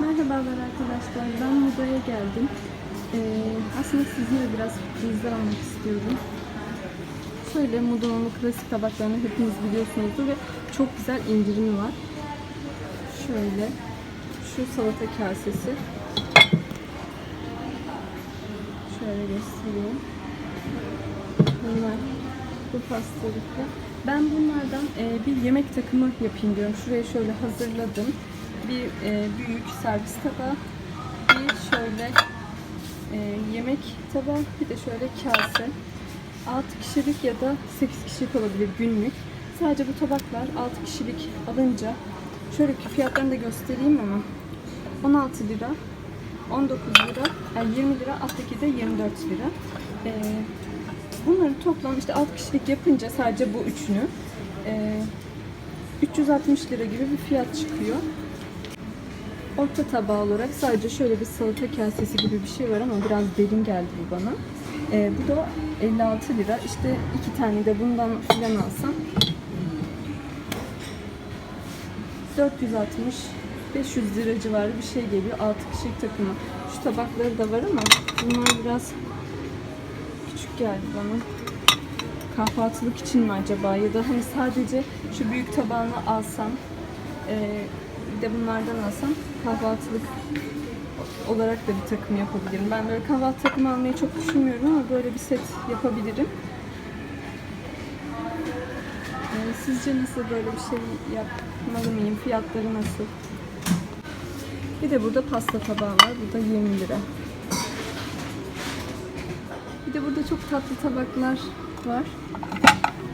Merhabalar arkadaşlar. Ben Muda'ya geldim. Ee, aslında sizinle biraz bizler almak istiyorum. Şöyle Muda'nın bu klasik tabaklarını hepiniz biliyorsunuzdur ve çok güzel indirimi var. Şöyle şu salata kasesi. Şöyle göstereyim. Bunlar bu pastalıklı. Ben bunlardan e, bir yemek takımı yapayım diyorum. Şuraya şöyle hazırladım. Bir e, büyük servis tabağı, bir şöyle e, yemek tabağı, bir de şöyle kase. 6 kişilik ya da 8 kişilik olabilir günlük. Sadece bu tabaklar 6 kişilik alınca şöyle fiyatlarını da göstereyim ama 16 lira, 19 lira, yani 20 lira, alttaki de 24 lira. E, bunların toplam işte 6 kişilik yapınca sadece bu üçünü e, 360 lira gibi bir fiyat çıkıyor. Orta tabağı olarak sadece şöyle bir salata kasesi gibi bir şey var ama biraz derin geldi bu bana. Ee, bu da 56 lira. İşte iki tane de bundan filan alsam 460 500 lira civarı bir şey geliyor. 6 kişilik takımı. Şu tabakları da var ama bunlar biraz küçük geldi bana. Kahvaltılık için mi acaba? Ya da hani sadece şu büyük tabağını alsam e, bir de bunlardan alsam kahvaltılık olarak da bir takım yapabilirim. Ben böyle kahvaltı takımı almayı çok düşünmüyorum ama böyle bir set yapabilirim. Ee, sizce nasıl böyle bir şey yapmalı mıyım? Fiyatları nasıl? Bir de burada pasta tabağı var. Bu da 20 lira. Bir de burada çok tatlı tabaklar var.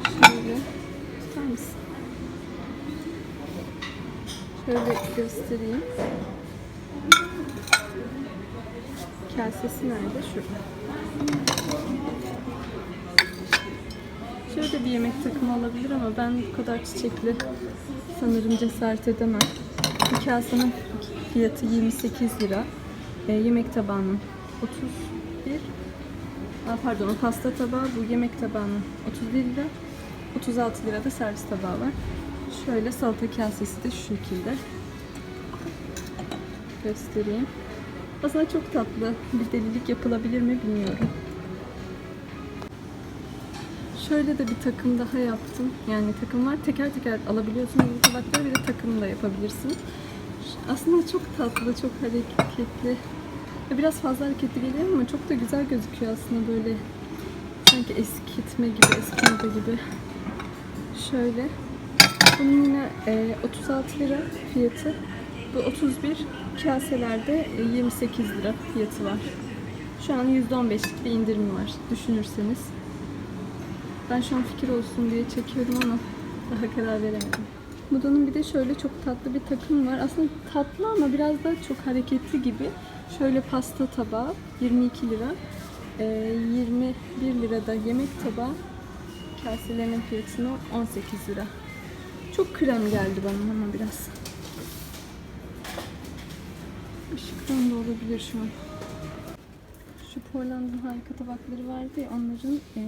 Şöyle tutar mısın? Şöyle göstereyim. Kasesi nerede? Şurada. Şöyle bir yemek takımı olabilir ama ben bu kadar çiçekli sanırım cesaret edemem. Bir kasenin fiyatı 28 lira. E, yemek tabağının 31 Aa, pardon o pasta tabağı bu yemek tabağının 31 lira. 36 lira da servis tabağı var. Şöyle salata kasesi de şu şekilde. Göstereyim. Aslında çok tatlı. Bir delilik yapılabilir mi bilmiyorum. Şöyle de bir takım daha yaptım. Yani takım var. Teker teker alabiliyorsunuz bu tabakları bir de takım da yapabilirsin. Aslında çok tatlı, çok hareketli. Biraz fazla hareketli geliyor ama çok da güzel gözüküyor aslında böyle. Sanki eskitme gibi, eski gibi. Şöyle. Bunun yine e, 36 lira fiyatı. Bu 31 kaselerde e, 28 lira fiyatı var. Şu an %15'lik bir indirim var düşünürseniz. Ben şu an fikir olsun diye çekiyorum ama daha karar veremedim. Moda'nın bir de şöyle çok tatlı bir takım var. Aslında tatlı ama biraz da çok hareketli gibi. Şöyle pasta tabağı 22 lira. E, 21 lirada yemek tabağı kaselerinin fiyatını 18 lira. Çok krem geldi bana ama biraz. Işıktan da olabilir şu an. Şu Portland'ın harika tabakları vardı ya onların e,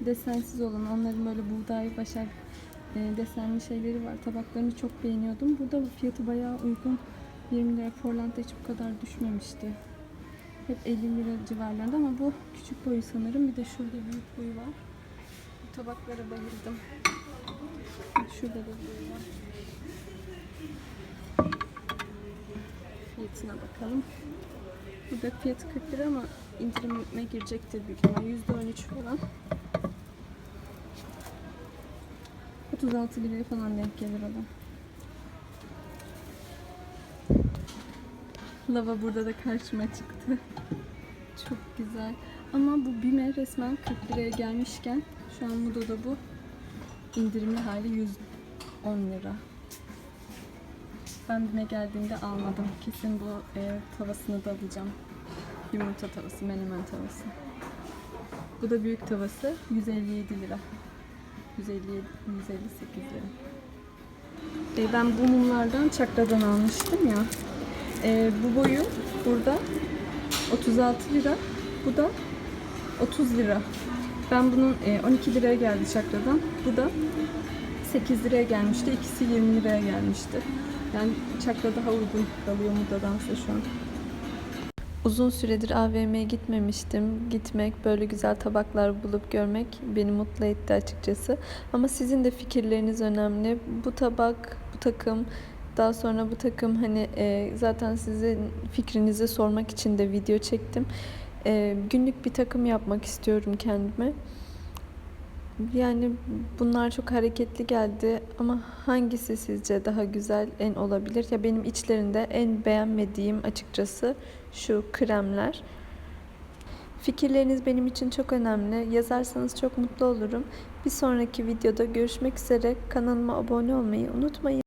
desensiz olan onların böyle buğday başak e, desenli şeyleri var. Tabaklarını çok beğeniyordum. Burada bu fiyatı bayağı uygun. 20 lira Portland'da hiç bu kadar düşmemişti. Hep 50 lira civarlarında ama bu küçük boyu sanırım. Bir de şurada büyük boyu var. Tabaklara bayıldım. Şurada da var. Fiyatına bakalım. Burada fiyatı 40 lira ama indirime girecektir büyük ihtimal. %13 falan. 36 liraya falan denk gelir o da. Lava burada da karşıma çıktı. Çok güzel. Ama bu bime resmen 40 liraya gelmişken şu an Mudo'da bu indirimli hali 110 lira. Ben bime geldiğimde almadım. Kesin bu e, tavasını da alacağım. Yumurta tavası, menemen tavası. Bu da büyük tavası 157 lira. 157, 158 lira. E, ben bu mumlardan çakradan almıştım ya. E, bu boyu burada 36 lira. Bu da 30 lira. Ben bunun e, 12 liraya geldi çakradan. Bu da 8 liraya gelmişti. İkisi 20 liraya gelmişti. Yani çakra daha uygun kalıyor Muda'dansa şu an. Uzun süredir AVM'ye gitmemiştim. Gitmek, böyle güzel tabaklar bulup görmek beni mutlu etti açıkçası. Ama sizin de fikirleriniz önemli. Bu tabak, bu takım, daha sonra bu takım hani e, zaten sizin fikrinizi sormak için de video çektim. E, günlük bir takım yapmak istiyorum kendime. Yani bunlar çok hareketli geldi ama hangisi sizce daha güzel en olabilir? Ya benim içlerinde en beğenmediğim açıkçası şu kremler. Fikirleriniz benim için çok önemli. Yazarsanız çok mutlu olurum. Bir sonraki videoda görüşmek üzere. Kanalıma abone olmayı unutmayın.